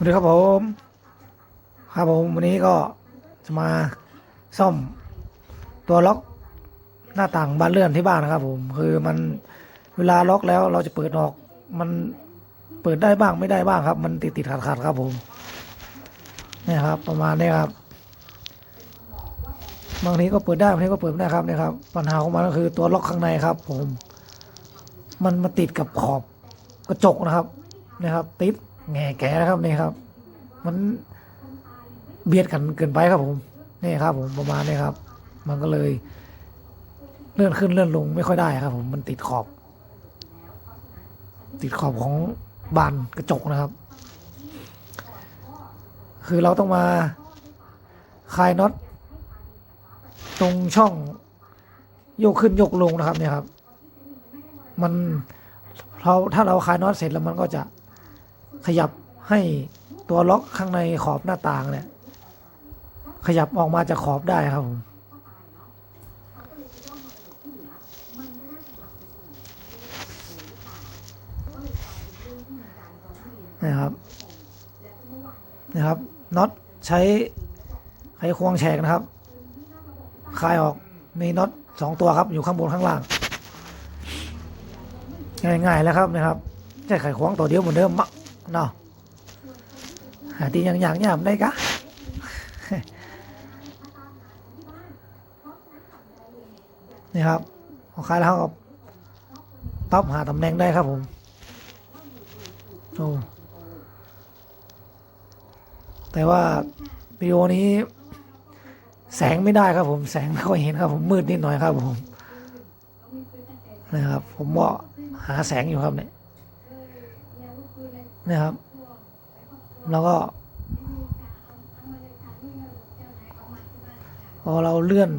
สวัสดีครับผม ครับผมวันนี้ก็จะมาซ่อมตัวล็อกหน้าต่างบานเลื่อนที่บ้านนะครับ ผม คือมันเวลาล็อกแล้วเราจะเปิดออกมันเปิดได้บ้างไม่ได้บ้างครับ มันติดติดขัดขัดครับผมเนี่ยครับ ประมาณนี้ครับ บางทีก็เปิดได้บางทีก็เปิดไม่ได้ครับเนี่ยครับ ปัญหาของมันก็คือตัวล็อกข้างในครับ ผม มันมาติดกับขอบกระจกนะครับนะครับ ติด แง่แกนะครับนี่ครับ มันเบียดกันเกินไปครับผมนี่ครับ ผมประมาณนี้ครับ มันก็เลย เลื่อนขึ้นเลื่อนลงไม่ค่อยได้ครับ ผมมันติดขอบ ติดขอบของบานกระจกนะครับ คือเราต้องมาคลายน็อตตรงช่องโยกขึ้นโยกลงนะครับเนี่ยครับ มันเราถ้าเราคลายน็อตเสร็จแล้วมันก็จะ ขยับให้ตัวล็อกข้างในขอบหน้าต่างเนี่ย ขยับออกมาจากขอบได้ครับผมนะครับนะครับน็อตใช้ไขควงแฉกนะครับคลายออกมีน็อตสองตัวครับอยู่ข้างบนข้างล่าง ง่ายๆแล้วครับนะครับใช้ไขควงตัวเดียวเหมือนเดิมมะ เนาะหาตีอย่างอย่างยามได้กะนี่ครับพอคลายแล้วก็ปรับหาตำแหน่งได้ครับผมโอ้แต่ว่าวิดีโอนี้ แสงไม่ได้ครับผม แสงไม่ค่อยเห็นครับผมมืดนิดหน่อยครับผมนะครับ ผมก็หาแสงอยู่ครับเนี่ย นะครับ แล้วก็พอเราเลื่อน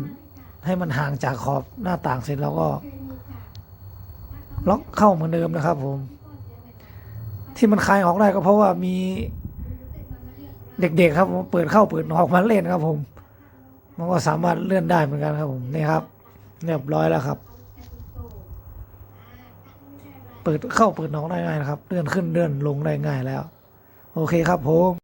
ให้มันห่างจากขอบหน้าต่างเสร็จเราก็ ล็อกเข้าเหมือนเดิมนะครับ ผม ที่มันคลายออกได้ก็เพราะว่ามีเด็กๆครับผมเปิดเข้าเปิดออกมาเล่นครับ ผม มันก็สามารถเลื่อนได้เหมือนกันครับ ผมนี่ครับ เรียบร้อยแล้วครับ เปิดเข้าเปิดน้องได้ง่ายนะครับ เลื่อนขึ้นเลื่อนลงได้ง่ายแล้ว โอเคครับผม